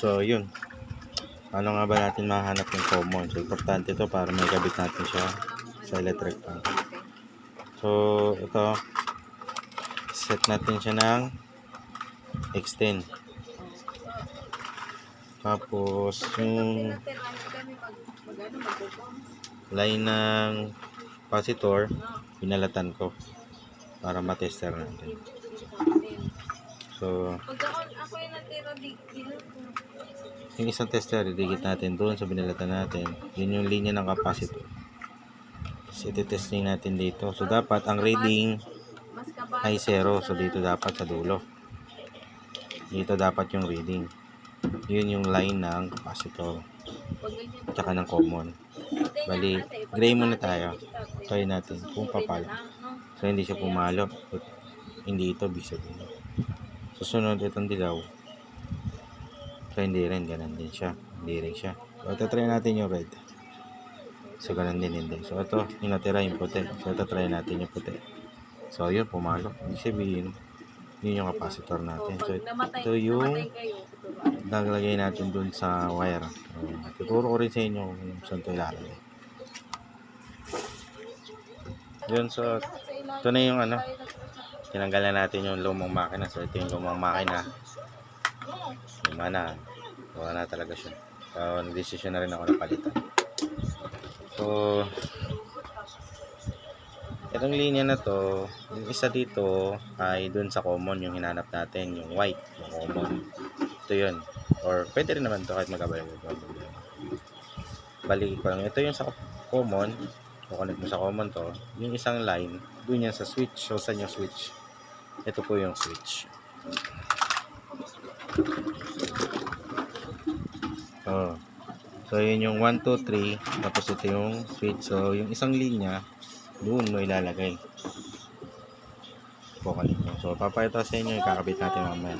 So, yun. Paano nga ba natin mahanap yung common? So, importante to para may kabit natin siya sa electric fan. So, ito. Set natin siya ng extend. Tapos, yung line ng capacitor, pinalatan ko para matester natin. So, Pag ako, ako yung natira di, dito. yung isang tester, idikit natin doon sa binalatan natin. Yun yung linya ng capacitor. Tapos, ititesting natin dito. So, dapat ang reading Mas ay 0. So, dito dapat sa dulo. Dito dapat yung reading. Yun yung line ng capacitor. Pag ganyan. Tsaka ng common. Bali, gray muna tayo. Try natin kung papal. So, hindi siya pumalo. Hindi ito, ibig sabihin. Susunod, itong dilaw. So, hindi rin. Ganun din siya. Hindi rin siya. So, ito try natin yung red. So, ganun din hindi. So, ito, yung natira yung puti. So, ito try natin yung puti. So, yun, pumalo. Ibig sabihin, yun yung capacitor natin. So, ito yung naglagay natin dun sa wire. So, tuturo ko rin sa inyo kung saan ito ilalagay. Yun, so, ito na yung ano, tinanggalan natin yung lumang makina. So, ito yung lumang makina. Luma na. Wala na talaga siya. So, nag-decision na rin ako na palitan. So, itong linya na to, yung isa dito ay dun sa common yung hinanap natin, yung white, yung common. Ito yun. Or pwede rin naman to kahit magkabalik. Balik ko lang. Ito yung sa common. Kukunik mo sa common to. Yung isang line, dun yan sa switch. So, saan yung switch? Ito po yung switch. Oh. So, yun yung 1, 2, 3. Tapos ito yung switch. So, yung isang linya, doon mo ilalagay. Kukunik mo. So, papayata sa inyo, ikakabit natin mamaya.